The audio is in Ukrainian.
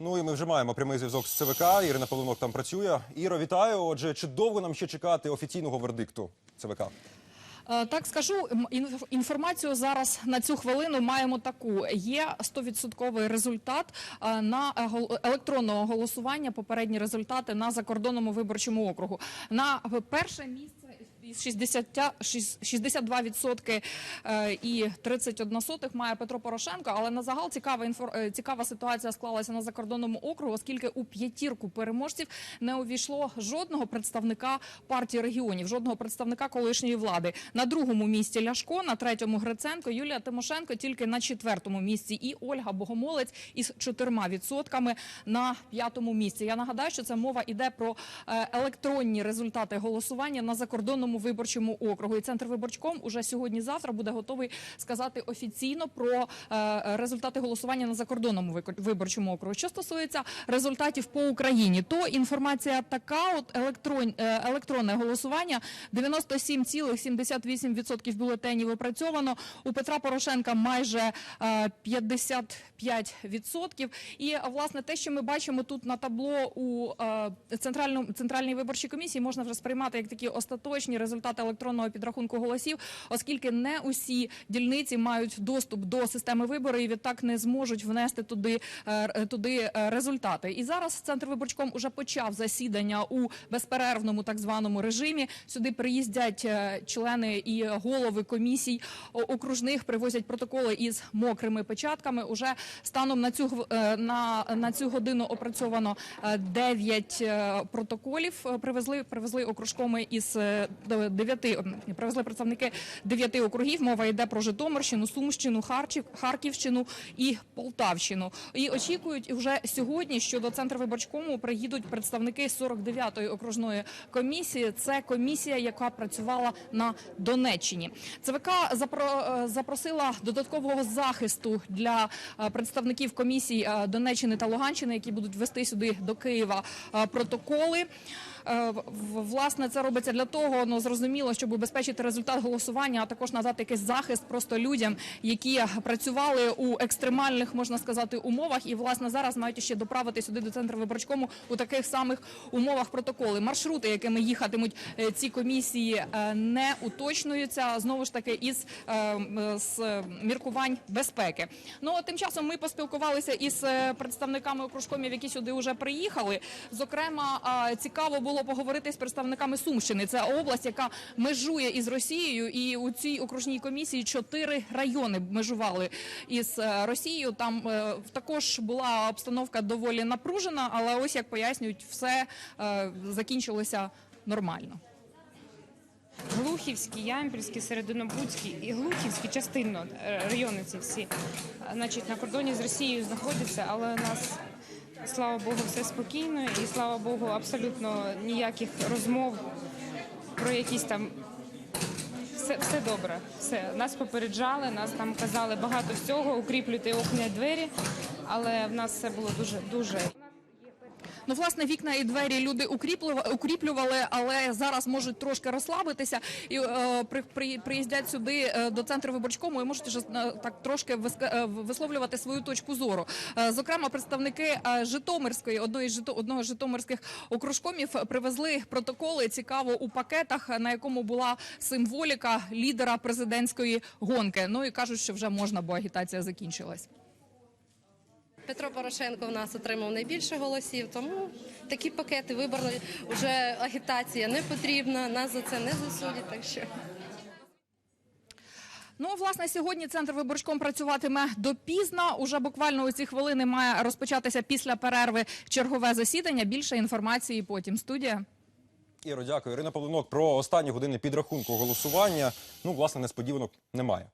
Ну і ми вже маємо прямий зв'язок з ЦВК. Ірина Павлинок там працює. Іро, вітаю. Отже, чи довго нам ще чекати офіційного вердикту ЦВК? Е, Так скажу, інформацію зараз на цю хвилину маємо таку. Є 100% результат е, на е, електронного голосування. Попередні результати на закордонному виборчому округу. На перше місце із 60, шіс- 62% е, і 31 сотих має Петро Порошенко. Але на загал цікава е, цікава ситуація склалася на закордонному округу, оскільки у п'ятірку переможців не увійшло жодного представника партії регіонів, жодного представника колишньої влади. На другому місці Ляшко, на третьому Гриценко, Юлія Тимошенко тільки на четвертому місці. І Ольга Богомолець із чотирма відсотками на п'ятому місці. Я нагадаю, що це мова іде про е, електронні результати голосування на закордонному виборчому округу. І центр виборчком уже сьогодні-завтра буде готовий сказати офіційно про е, результати голосування на закордонному виборчому округу. Що стосується результатів по Україні, то інформація така: от електрон, е, електронне голосування 97,78% бюлетенів опрацьовано. У Петра Порошенка майже е, 55%. І е, власне те, що ми бачимо тут на табло у центральній виборчій комісії, можна вже сприймати як такі остаточні результати електронного підрахунку голосів, оскільки не усі дільниці мають доступ до системи вибору і відтак не зможуть внести туди, е, е, туди е, результати. І зараз центр виборчком уже почав засідання у безперервному так званому режимі. Сюди приїздять члени і голови комісій окружних, привозять протоколи із мокрими печатками. Уже станом на цю на, на цю годину опрацьовано 9 протоколів. Привезли привезли окружкоми із 9, привезли представники 9 округів. Мова йде про Житомирщину, Сумщину, Харчів, Харківщину і Полтавщину. І очікують вже сьогодні, що до центру виборчкому приїдуть представники 49-ї окружної комісії. Це комісія, яка працювала на Донеччині. ЦВК е, запросила додаткового захисту для е, представників комісій е, Донеччини та Луганщини, які будуть вести сюди до Києва е, протоколи. Е, Власне, це робиться для того, ну зрозуміло, щоб убезпечити результат голосування, а також надати якийсь захист просто людям, які працювали у екстремальних, можна сказати, умовах, і власне зараз мають ще доправити сюди до центру виборчкому у таких самих умовах протоколи. Маршрути, якими їхатимуть е, ці комісії, е, не уточнюються знову ж таки із з міркувань безпеки. Ну тим часом ми поспілкувалися із представниками окружкомів, які сюди вже приїхали. Зокрема, цікаво було поговорити з представниками Сумщини. Це область, яка межує із Росією, і у цій окружній комісії чотири райони межували із е, Росією. Там е, також була обстановка доволі напружена, але ось як пояснюють, все е, закінчилося нормально. Глухівський, Ямпільський, Серединобудський і Глухівський частинно райони ці всі, значить, на кордоні з Росією знаходяться, але нас, слава Богу, все спокійно і слава Богу, абсолютно ніяких розмов про якісь там. Все, все добре. Все нас попереджали, нас там казали багато всього, укріплюйте окна двері, але в нас все було дуже дуже. Ну, власне, вікна і двері люди укріплювали, але зараз можуть трошки розслабитися і е, при, при, приїздять сюди е, до центру виборчкому і можуть вже е, так трошки висловлювати свою точку зору. Зокрема, представники Житомирської одної одного з Житомирських окружкомів привезли протоколи цікаво у пакетах, на якому була символіка лідера президентської гонки. Ну і кажуть, що вже можна, бо агітація закінчилась. Петро Порошенко в нас отримав найбільше голосів, тому такі пакети виборної вже агітація не потрібна, нас за це не засудять. Так що Ну, власне, сьогодні центр виборчком працюватиме допізно. Уже буквально у ці хвилини має розпочатися після перерви чергове засідання. Більше інформації потім. Студія. Іро, дякую. Ірина Павлинок про останні години підрахунку голосування. Ну, власне, несподіванок немає.